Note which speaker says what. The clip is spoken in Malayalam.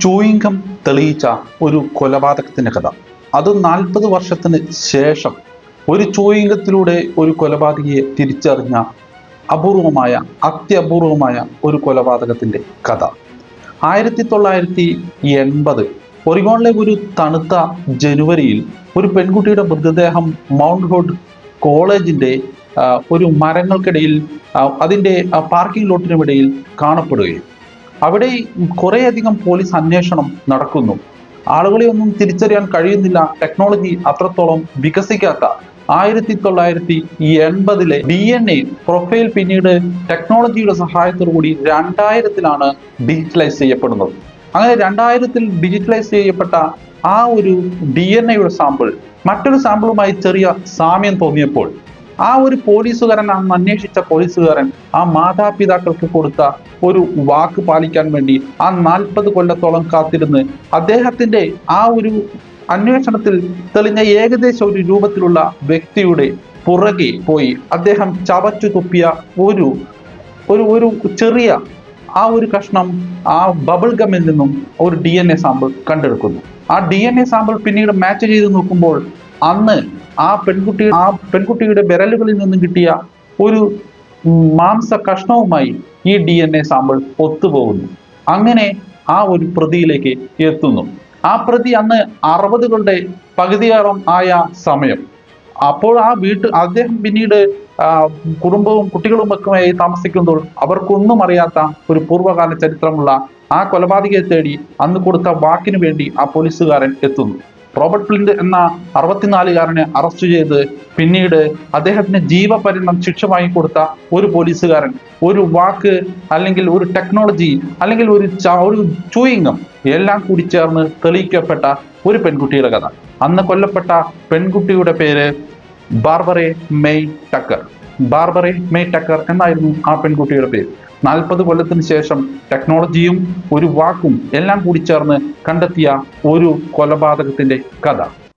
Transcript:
Speaker 1: ചൂയിങ്കം തെളിയിച്ച ഒരു കൊലപാതകത്തിന്റെ കഥ. അത് നാൽപ്പത് വർഷത്തിന് ശേഷം ഒരു ചൂയിങ്കത്തിലൂടെ ഒരു കൊലപാതകയെ തിരിച്ചറിഞ്ഞ അപൂർവമായ അത്യപൂർവമായ ഒരു കൊലപാതകത്തിന്റെ കഥ. ആയിരത്തി തൊള്ളായിരത്തി എൺപത് ഒറിഗോണിലെ ഒരു തണുത്ത ജനുവരിയിൽ ഒരു പെൺകുട്ടിയുടെ മൃതദേഹം മൗണ്ട് ഹോഡ് കോളേജിന്റെ ഒരു മരങ്ങൾക്കിടയിൽ അതിന്റെ പാർക്കിംഗ് ലോട്ടിനുമിടയിൽ കാണപ്പെടുകയും അവിടെ കുറേയധികം പോലീസ് അന്വേഷണം നടക്കുന്നു. ആളുകളെ ഒന്നും തിരിച്ചറിയാൻ കഴിയുന്നില്ല. ടെക്നോളജി അത്രത്തോളം വികസിക്കാത്ത ആയിരത്തി തൊള്ളായിരത്തി എൺപതിലെ ഡി എൻ എ പ്രൊഫൈൽ പിന്നീട് ടെക്നോളജിയുടെ സഹായത്തോടു കൂടി രണ്ടായിരത്തിലാണ് ഡിജിറ്റലൈസ് ചെയ്യപ്പെടുന്നത്. അങ്ങനെ രണ്ടായിരത്തിൽ ഡിജിറ്റലൈസ് ചെയ്യപ്പെട്ട ആ ഒരു ഡി എൻ എയുടെ സാമ്പിൾ മറ്റൊരു സാമ്പിളുമായി ചെറിയ സാമ്യം തോന്നിയപ്പോൾ ആ ഒരു പോലീസുകാരൻ അന്ന് അന്വേഷിച്ച പോലീസുകാരൻ ആ മാതാപിതാക്കൾക്ക് കൊടുത്ത ഒരു വാക്ക് പാലിക്കാൻ വേണ്ടി ആ നാൽപ്പത് കൊല്ലത്തോളം കാത്തിരുന്ന് അദ്ദേഹത്തിന്റെ ആ ഒരു അന്വേഷണത്തിൽ തെളിഞ്ഞ ഏകദേശം ഒരു രൂപത്തിലുള്ള വ്യക്തിയുടെ പുറകെ പോയി അദ്ദേഹം ചവച്ചു തുപ്പിയ ഒരു ഒരു ഒരു ചെറിയ ആ ഒരു കഷ്ണം ആ ബബിൾ ഗമ്മിൽ നിന്നും ഒരു ഡി എൻ എ സാമ്പിൾ കണ്ടെടുക്കുന്നു. ആ ഡി എൻ എ സാമ്പിൾ പിന്നീട് മാച്ച് ചെയ്ത് നോക്കുമ്പോൾ അന്ന് ആ പെൺകുട്ടി ആ പെൺകുട്ടിയുടെ വിരലുകളിൽ നിന്നും കിട്ടിയ ഒരു മാംസ കഷ്ണവുമായി ഈ ഡി എൻ എ സാമ്പിൾ ഒത്തുപോകുന്നു. അങ്ങനെ ആ ഒരു പ്രതിയിലേക്ക് എത്തുന്നു. ആ പ്രതി അന്ന് അറുപതുകളുടെ പകുതിയോളം ആയ സമയം. അപ്പോൾ ആ വീട്ട് അദ്ദേഹം പിന്നീട് കുടുംബവും കുട്ടികളും ഒക്കെ താമസിക്കുമ്പോൾ അവർക്കൊന്നും അറിയാത്ത ഒരു പൂർവകാല ചരിത്രമുള്ള ആ കൊലപാതകയെ തേടി അന്ന് കൊടുത്ത വാക്കിന് വേണ്ടി ആ പോലീസുകാരൻ എത്തുന്നു. റോബർട്ട് പ്ലിന്റ് എന്ന അറുപത്തിനാലുകാരനെ അറസ്റ്റ് ചെയ്ത് പിന്നീട് അദ്ദേഹത്തിന് ജീവപര്യന്തം ശിക്ഷ വാങ്ങിക്കൊടുത്ത ഒരു പോലീസുകാരൻ ഒരു വാക്ക് അല്ലെങ്കിൽ ഒരു ടെക്നോളജി അല്ലെങ്കിൽ ഒരു ഒരു ചൂയിങ്ങം എല്ലാം കൂടി ചേർന്ന് തെളിയിക്കപ്പെട്ട ഒരു പെൺകുട്ടിയുടെ കഥ. അന്ന് കൊല്ലപ്പെട്ട പെൺകുട്ടിയുടെ പേര് Barbara May Tucker. Barbara May Tucker എന്നായിരുന്നു ആ പെൺകുട്ടിയുടെ പേര്. നാൽപ്പത് കൊല്ലത്തിന് ശേഷം ടെക്നോളജിയും ഒരു വാക്കും എല്ലാം കൂടി ചേർന്ന് കണ്ടെത്തിയ ഒരു കൊലപാതകത്തിന്റെ കഥ.